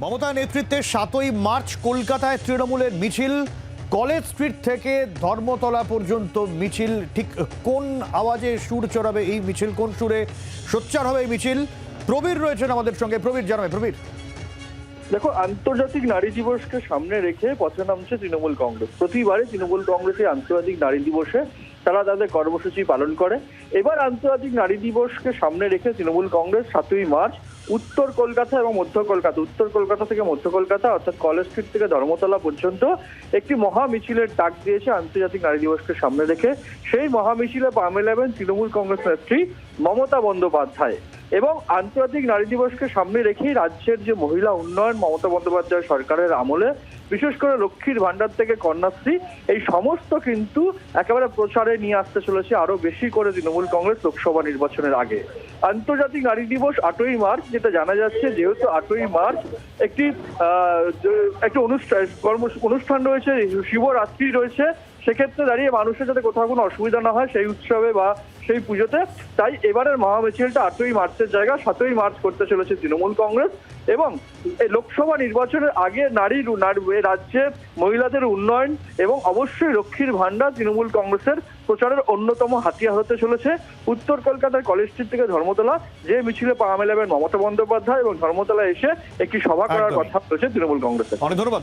মমতা নেতৃত্বে সাতই মার্চ কলকাতায় তৃণমূলের মিছিল। কলেজ স্ট্রিট থেকে ধর্মতলা পর্যন্ত মিছিল। ঠিক কোন আওয়াজে সুর চড়াবে এই মিছিল, কোন সুরে সোচ্চার হবে এই মিছিল? প্রবীর রয়েছেন আমাদের সঙ্গে। প্রবীর, জানাবে। প্রবীর। দেখো, আন্তর্জাতিক নারী দিবসকে সামনে রেখে পথে নামছে তৃণমূল কংগ্রেস। প্রতিবারে তৃণমূল কংগ্রেসের আন্তর্জাতিক নারী দিবসে তারা তাদের কর্মসূচি পালন করে। এবার আন্তর্জাতিক নারী দিবসকে সামনে রেখে তৃণমূল কংগ্রেস সাতই মার্চ উত্তর কলকাতা এবং মধ্য কলকাতা, উত্তর কলকাতা থেকে মধ্য কলকাতা অর্থাৎ কলেজ স্ট্রিট থেকে ধর্মতলা পর্যন্ত একটি মহা মিছিলের ডাক দিয়েছে আন্তর্জাতিক নারী দিবসকে সামনে রেখে। সেই মহা মিছিলে পা তৃণমূল কংগ্রেস নেত্রী মমতা বন্দ্যোপাধ্যায়। এবং আন্তর্জাতিক নারী দিবসকে সামনে রেখেই রাজ্যের যে মহিলা উন্নয়ন মমতা বন্দ্যোপাধ্যায় সরকারের আমলে বিশেষ করে লক্ষ্মীর ভান্ডার থেকে কন্যাশ্রী, এই সমস্ত কিন্তু একেবারে প্রচারে নিয়ে আসতে চলেছে আরও বেশি করে তৃণমূল কংগ্রেস লোকসভা নির্বাচনের আগে। আন্তর্জাতিক নারী দিবস আটই মার্চ, যেটা জানা যাচ্ছে যেহেতু আটই মার্চ একটি একটি অনুষ্ঠান অনুষ্ঠান রয়েছে, শিবরাত্রি রয়েছে সেক্ষেত্রে দাঁড়িয়ে মানুষের যাতে কোথাও কোনো অসুবিধা না হয় সেই উৎসবে বা সেই পুজোতে। তাই এবারের মহামিছিলটা আটই মার্চের জায়গা সাতই মার্চ করতে চলেছে তৃণমূল কংগ্রেস এবং এই লোকসভা নির্বাচনের আগে নারী রাজ্যে মহিলাদের উন্নয়ন এবং অবশ্যই লক্ষ্মীর ভান্ডার তৃণমূল কংগ্রেসের প্রচারের অন্যতম হাতিয়ার হতে চলেছে। উত্তর কলকাতার কলেজ স্ট্রিট থেকে ধর্মতলা যে মিছিলে পা মেলাবেন মমতা বন্দ্যোপাধ্যায় এবং ধর্মতলা এসে একটি সভা করার কথা রয়েছে তৃণমূল কংগ্রেসের। অনেক ধন্যবাদ